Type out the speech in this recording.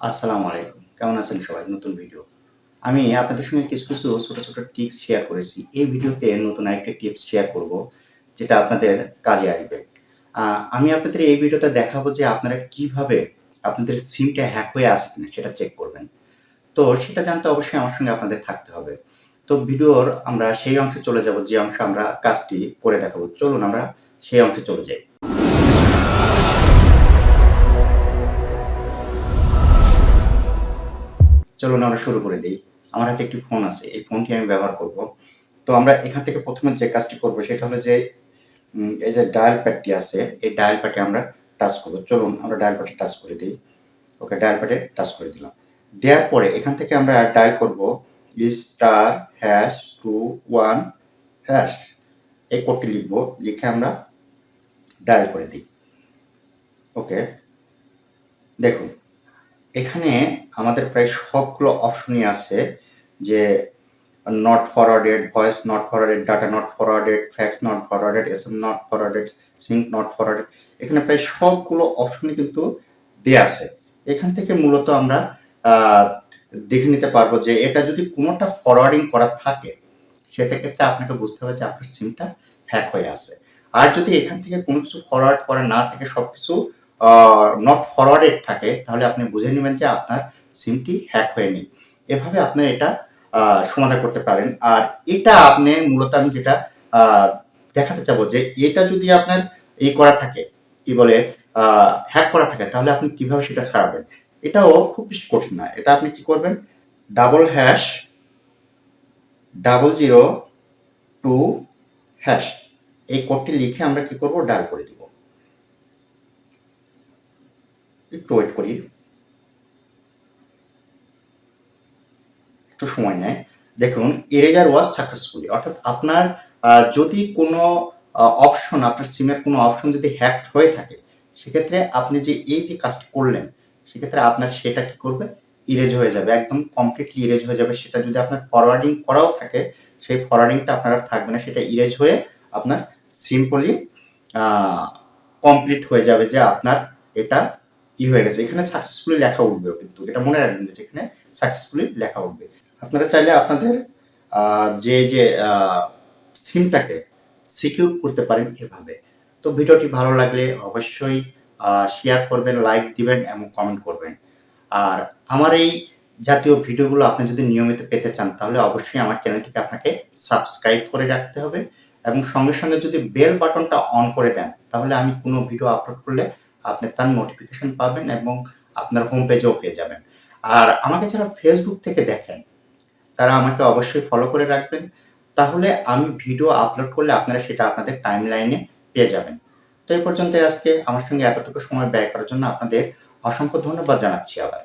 আসসালামু আলাইকুম। কেমন আছেন সবাই? নতুন ভিডিও আমি আপনাদের সঙ্গে কিছু কিছু ছোট ছোট টিপস শেয়ার করেছি। এই ভিডিওতে নতুন আরেকটা টিপস শেয়ার করব, যেটা আপনাদের কাজে আসবে। আমি আপনাদের এই ভিডিওতে দেখাবো যে আপনারা কীভাবে আপনাদের সিমটা হ্যাক হয়ে আসে কিনা, সেটা চেক করবেন। তো সেটা জানতে অবশ্যই আমার সঙ্গে আপনাদের থাকতে হবে। তো ভিডিওর আমরা সেই অংশে চলে যাব, যে অংশে আমরা কাজটি করে দেখাবো। চলুন আমরা সেই অংশে চলে যাই। চলুন আমরা শুরু করে দিই। আমার হাতে একটি ফোন আছে, এই ফোনটি আমি ব্যবহার করব। তো আমরা এখান থেকে প্রথমে যে কাজটি করব সেটা হলো যে এই যে ডায়াল প্যাডটি আছে, এই ডায়াল প্যাডে আমরা টাচ করব। চলুন আমরা ডায়াল প্যাডে টাচ করে দিই। ওকে ডায়াল প্যাডে টাচ করে দিলাম। দেওয়ার পরে এখান থেকে আমরা ডায়াল করব star hash two one hash এই কোডটি লিখব, লিখে আমরা ডায়াল করে দিই। ওকে, দেখুন। এখানে আমাদের প্রায় সবগুলো অপশনই আছে যে not forwarded voice not forwarded data not forwarded fax not forwarded S M not forwarded sync not forwarded এখানে প্রায় সবগুলো অপশনই কিন্তু দেয়া আছে। এখান থেকে মূলত আমরা দেখে নিতে পারব যে এটা যদি কোনোটা ফরওয়ার্ডিং করা থাকে, সেক্ষেত্রে আপনাকে বুঝতে হবে যে আপনার সিমটা হ্যাক হয়ে আছে। আর যদি এখান থেকে কোনো কিছু ফরওয়ার্ড করা না থাকে, সবকিছু নট ফরওয়ার্ডেড থাকে, তাহলে আপনি বুঝে নেবেন যে আপনার সিমটি হ্যাক হয়নি। এভাবে আপনি এটা সমাধান করতে পারেন। আর এটা আপনি মূলত আমি যেটা দেখাতে চাবো যে এটা যদি আপনার ই করা থাকে, কি বলে হ্যাক করা থাকে, তাহলে আপনি কীভাবে সেটা সারবেন? এটাও খুব বেশি কঠিন না। এটা আপনি কি করবেন? Double hash double zero two hash এই কোডটি লিখে আমরা কি করব? ডায়াল করে দিব। একটু ওয়েট করি। একটু সময় নেয়। দেখুন এরেজার ওয়াজ সাকসেসফুলি অর্থাৎ আপনার যদি কোনো অপশন আপনার সিমের কোনো অপশন যদি হ্যাকড হয়ে থাকে, সেক্ষেত্রে আপনি যে, এই যে কাজটি করলেন, সেক্ষেত্রে আপনার সেটা কি করবে? ইরেজ হয়ে যাবে। একদম কমপ্লিটলি ইরেজ হয়ে যাবে। সেটা যদি আপনার ফরওয়ার্ডিং করাও থাকে, সেই ফরওয়ার্ডিংটা আপনার থাকবে না। সেটা ইরেজ হয়ে আপনার সিম্পলি কমপ্লিট হয়ে যাবে যে আপনার এটা ই হয়ে গেছে। এখানে সাকসেসফুলি লেখা উঠবেও কিন্তু। এটা মনে রাখবেন যে এখানে সাকসেসফুলি লেখা উঠবে। আপনারা চাইলে আপনাদের যে যে সিমটাকে সিকিউর করতে পারেন এভাবে। তো ভিডিওটি ভালো লাগলে অবশ্যই শেয়ার করবেন লাইক দিবেন এবং কমেন্ট করবেন। আর আমার এই জাতীয় ভিডিওগুলো আপনি যদি নিয়মিত পেতে চান, তাহলে অবশ্যই আমার চ্যানেলটিকে আপনাকে সাবস্ক্রাইব করে রাখতে হবে। এবং সঙ্গে সঙ্গে যদি বেল বাটনটা অন করে দেন, তাহলে আমি কোনো ভিডিও আপলোড করলে আপনি তার নোটিফিকেশন পাবেন এবং আপনার হোম পেজেও পেয়ে যাবেন। আর আমাকে যারা ফেসবুক থেকে দেখেন, তারা আমাকে অবশ্যই ফলো করে রাখবেন। তাহলে আমি ভিডিও আপলোড করলে আপনারা সেটা আপনাদের টাইম লাইনে পেয়ে যাবেন। তো এই পর্যন্ত আজকে। আমার সঙ্গে এতটুকু সময় ব্যয় করার জন্য আপনাদের অসংখ্য ধন্যবাদ জানাচ্ছি আবার।